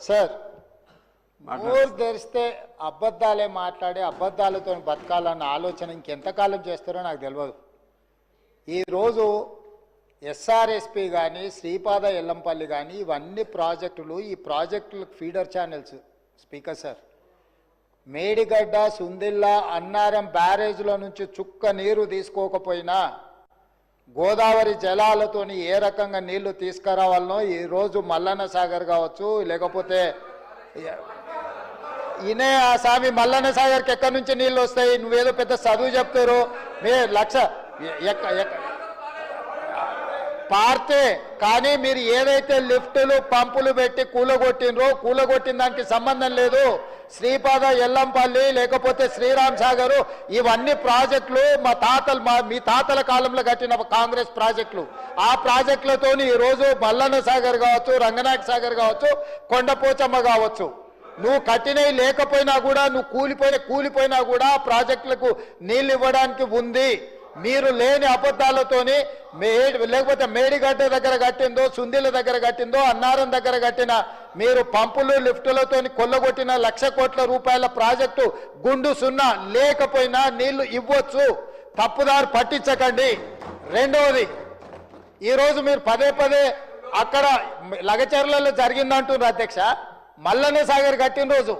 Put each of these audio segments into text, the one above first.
Sir ఊరు తెరిస్తే అబద్ధాలే మాట్లాడి అబద్ధాలతో బతకాలన్న ఆలోచన ఇంకెంతకాలం చేస్తారో నాకు తెలియదు ఈరోజు ఎస్ఆర్ఎస్పి కానీ శ్రీపాద ఎల్లంపల్లి కానీ ఇవన్నీ ప్రాజెక్టులు ఈ ప్రాజెక్టులకు feeder channels. Speaker sir Medigadda Sundilla Annaram బ్యారేజ్లో నుంచి చుక్క నీరు తీసుకోకపోయినా గోదావరి జలాలతోని ఏ రకంగా నీళ్ళు తీసుకురావాలనో ఈరోజు మల్లన్న సాగర్ కావచ్చు లేకపోతే ఈయనే ఆ స్వామి మల్లన్న సాగర్కి ఎక్కడి నుంచి నీళ్ళు వస్తాయి? నువ్వేదో పెద్ద చదువు చెప్తారు. మీ లక్ష ఎక్క పార్తే కానీ మీరు ఏదైతే లిఫ్టులు పంపులు పెట్టి కూలగొట్టినరో కూలగొట్టిన దానికి సంబంధం లేదు. శ్రీపాద ఎల్లంపల్లి లేకపోతే శ్రీరామ్ సాగర్ ఇవన్నీ ప్రాజెక్టులు మా తాతలు మా మీ తాతల కాలంలో కట్టిన కాంగ్రెస్ ప్రాజెక్టులు. ఆ ప్రాజెక్టులతో ఈరోజు బల్లన సాగర్ కావచ్చు రంగనాయక సాగర్ కావచ్చు కొండపోచమ్మ కావచ్చు. నువ్వు కట్టినవి లేకపోయినా కూడా నువ్వు కూలిపోయిన కూలిపోయినా కూడా ప్రాజెక్టులకు నీళ్ళు ఇవ్వడానికి ఉంది. మీరు లేని అబద్ధాలతోని మే- లేకపోతే మేడిగడ్డ దగ్గర కట్టిందో సుందిల దగ్గర కట్టిందో అన్నారం దగ్గర కట్టిన మీరు పంపులు లిఫ్టులతోని కొల్లగొట్టిన లక్ష కోట్ల రూపాయల ప్రాజెక్టు గుండు సున్నా లేకపోయినా నీళ్ళు ఇవ్వచ్చు. తప్పుదారు పట్టించకండి. రెండవది ఈరోజు మీరు పదే పదే అక్కడ లగచర్లలో జరిగిందంటున్నారు అధ్యక్ష. మల్లన్న సాగర్ కట్టిన రోజు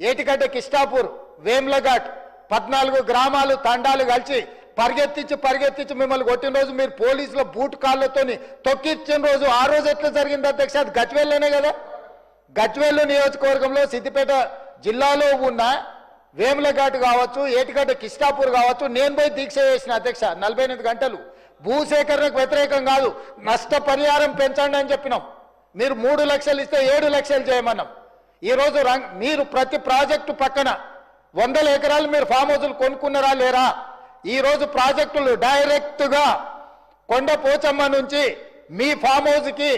ఏటిగడ్డ కిష్టాపూర్ వేమ్లఘాట్ పద్నాలుగు గ్రామాలు తండాలు కలిసి పరిగెత్తించి పరిగెత్తించి మిమ్మల్ని కొట్టిన రోజు మీరు పోలీసుల బూట్ కాళ్ళతోని తొక్కిచ్చిన రోజు ఆ రోజు ఎట్లా జరిగింది అధ్యక్ష? అది గజ్వేల్లోనే కదా? గజ్వేల్ నియోజకవర్గంలో సిద్దిపేట జిల్లాలో ఉన్న వేములఘాట్ కావచ్చు ఏటిగడ్డ కిష్టాపూర్ కావచ్చు నేను పోయి దీక్ష చేసిన అధ్యక్ష నలభై ఎనిమిది గంటలు. భూసేకరణకు వ్యతిరేకం కాదు నష్టపరిహారం పెంచండి అని చెప్పినాం. మీరు మూడు లక్షలు ఇస్తే ఏడు లక్షలు చేయమన్నాం. ఈరోజు రంగ్ మీరు ప్రతి ప్రాజెక్టు పక్కన వందల ఎకరాలు మీరు ఫామ్ హౌజులు కొనుక్కున్నారా లేరా? ఈరోజు ప్రాజెక్టులు డైరెక్ట్గా కొండ పోచమ్మ నుంచి మీ ఫామ్ హౌస్కి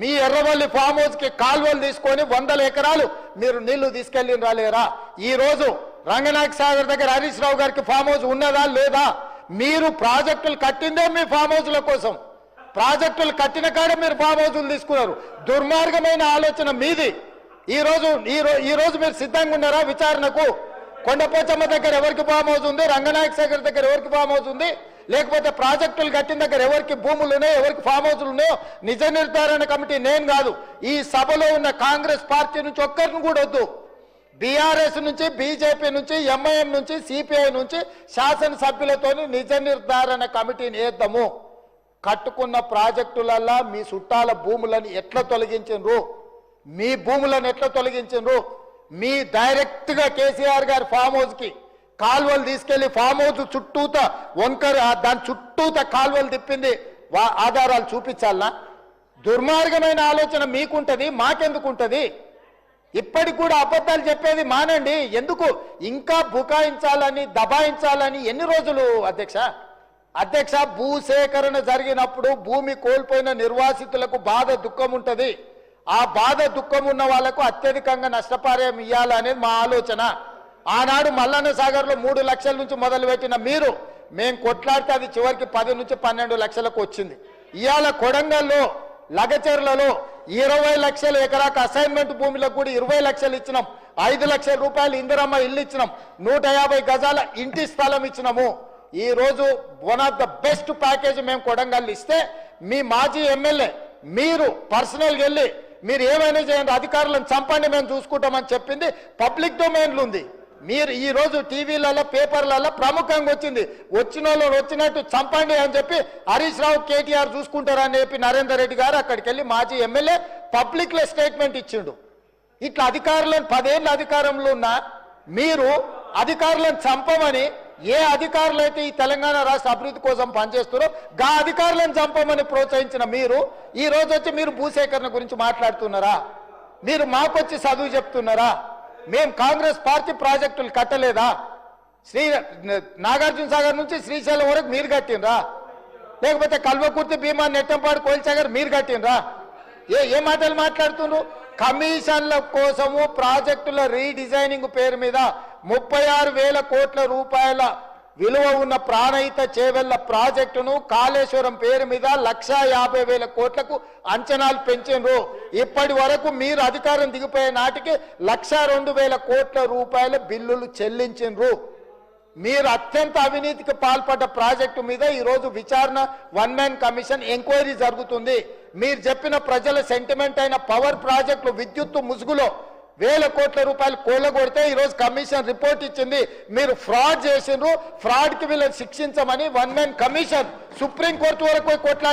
మీ ఎర్రవల్లి ఫామ్ హౌస్కి కాల్వలు తీసుకొని వందల ఎకరాలు మీరు నీళ్ళు తీసుకెళ్ళి రాలేరా? ఈ రోజు రంగనాయక సాగర్ దగ్గర హరీష్ రావు గారికి ఫామ్ హౌస్ ఉన్నదా లేదా? మీరు ప్రాజెక్టులు కట్టిందే మీ ఫామ్ హౌస్ల కోసం. ప్రాజెక్టులు కట్టిన కాడ మీరు ఫామ్ హౌస్లు తీసుకున్నారు. దుర్మార్గమైన ఆలోచన మీది. ఈ రోజు ఈ రోజు మీరు సిద్ధంగా ఉన్నారా విచారణకు? కొండపోచమ్మ దగ్గర ఎవరికి ఫామ్ హౌస్ ఉంది? రంగనాయక సాగర్ దగ్గర ఎవరికి ఫామ్ హౌస్ ఉంది? లేకపోతే ప్రాజెక్టులు కట్టిన దగ్గర ఎవరికి భూములు ఉన్నాయో ఎవరికి ఫామ్ హౌస్లు ఉన్నాయో నిజ నిర్ధారణ కమిటీ నేను కాదు. ఈ సభలో ఉన్న కాంగ్రెస్ పార్టీ నుంచి ఒక్కరిని కూడా వద్దు. బీఆర్ఎస్ నుంచి బీజేపీ నుంచి ఎంఐఎం నుంచి సిపిఐ నుంచి శాసనసభ్యులతో నిజ నిర్ధారణ కమిటీని వేద్దాము. కట్టుకున్న ప్రాజెక్టులల్లా మీ చుట్టాల భూములను ఎట్లా తొలగించరు మీ భూములను ఎట్లా తొలగించరు మీ డైరెక్ట్గా కేసీఆర్ గారి ఫామ్ హౌస్కి కాలువలు తీసుకెళ్ళి ఫామ్ హౌస్ చుట్టూత వంకర దాని చుట్టూత కాలువలు తిప్పింది వా- ఆధారాలు చూపించాలనా? దుర్మార్గమైన ఆలోచన మీకుంటుంది మాకెందుకుంటుంది? ఇప్పటికి కూడా అబద్ధాలు చెప్పేది మానండి. ఎందుకు? ఇంకా బుకాయించాలని దబాయించాలని ఎన్ని రోజులు అధ్యక్ష? అధ్యక్ష భూసేకరణ జరిగినప్పుడు భూమి కోల్పోయిన నిర్వాసితులకు బాధ దుఃఖం ఉంటుంది. ఆ బాధ దుఃఖం ఉన్న వాళ్ళకు అత్యధికంగా నష్టపరిహారం ఇవ్వాలనేది మా ఆలోచన. ఆనాడు మల్లన్న సాగర్లో మూడు లక్షల నుంచి మొదలుపెట్టిన మీరు మేము కొట్లాడితే అది చివరికి పది నుంచి పన్నెండు లక్షలకు వచ్చింది. ఇవాళ కొడంగల్లో లగచర్లలో ఇరవై లక్షల ఎకరాకు అసైన్మెంట్ భూమిలకు కూడా ఇరవై లక్షలు ఇచ్చినాం. ఐదు లక్షల రూపాయలు ఇందిరమ్మ ఇల్లు ఇచ్చినాం. నూట యాభై గజాల ఇంటి స్థలం ఇచ్చినాము. ఈ రోజు one of the best package మేము కొడంగల్ ఇస్తే మీ మాజీ ఎమ్మెల్యే మీరు పర్సనల్గా వెళ్ళి మీరు ఏమైనా చేయండి అధికారులను చంపండి మేము చూసుకుంటామని చెప్పింది. పబ్లిక్ డొమైన్లు ఉంది. మీరు ఈ రోజు టీవీలలో పేపర్లలో ప్రముఖంగా వచ్చింది. వచ్చిన వాళ్ళు వచ్చినట్టు చంపండి అని చెప్పి హరీష్ రావు కేటీఆర్ చూసుకుంటారని చెప్పి నరేందర్ రెడ్డి గారు అక్కడికి వెళ్ళి మాజీ ఎమ్మెల్యే పబ్లిక్లో స్టేట్మెంట్ ఇచ్చిండు. ఇట్లా అధికారులను పదేళ్ళ అధికారంలో ఉన్న మీరు అధికారులను చంపమని ఏ అధికారులు అయితే ఈ తెలంగాణ రాష్ట్ర అభివృద్ధి కోసం పనిచేస్తారో గా అధికారులను చంపమని ప్రోత్సహించిన మీరు ఈ రోజు వచ్చి మీరు భూసేకరణ గురించి మాట్లాడుతున్నారా? మీరు మాకొచ్చి చదువు చెప్తున్నారా? మేం కాంగ్రెస్ పార్టీ ప్రాజెక్టులు కట్టలేదా? శ్రీ నాగార్జున సాగర్ నుంచి శ్రీశైలం వరకు మీరు కట్టినరా లేకపోతే కల్వకుర్తి భీమా నెట్టంపాడు కోల్సాగర్ మీరు కట్టినరా ఏ ఏ మాటలు మాట్లాడుతున్నారు కమిషన్ల కోసము ప్రాజెక్టుల రీడిజైనింగ్ పేరు మీద ముప్పై ఆరు వేల కోట్ల రూపాయల విలువ ఉన్న ప్రాణహిత చేవెళ్ళ ప్రాజెక్టును కాళేశ్వరం పేరు మీద లక్షా యాభై వేల కోట్లకు అంచనాలు పెంచిండ్రు. ఇప్పటి వరకు మీరు అధికారం దిగిపోయే నాటికి లక్షా రెండు వేల కోట్ల రూపాయల బిల్లులు చెల్లించిండ్రు. మీరు అత్యంత అవినీతికి పాల్పడ్డ ప్రాజెక్టు మీద ఈరోజు విచారణ వన్ మ్యాన్ కమిషన్ ఎంక్వైరీ జరుగుతుంది. మీరు చెప్పిన ప్రజల సెంటిమెంట్ అయిన పవర్ ప్రాజెక్టులు విద్యుత్తు ముసుగులో వేల కోట్ల రూపాయలు కూలగొడితే ఈరోజు కమిషన్ రిపోర్ట్ ఇచ్చింది. మీరు ఫ్రాడ్ చేసిండ్రు ఫ్రాడ్కి వీళ్ళని శిక్షించమని one man commission supreme court వరకు కొట్లాడి